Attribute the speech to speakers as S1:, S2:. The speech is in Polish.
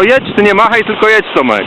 S1: No jedź, ty nie machaj, tylko jedź Tomek.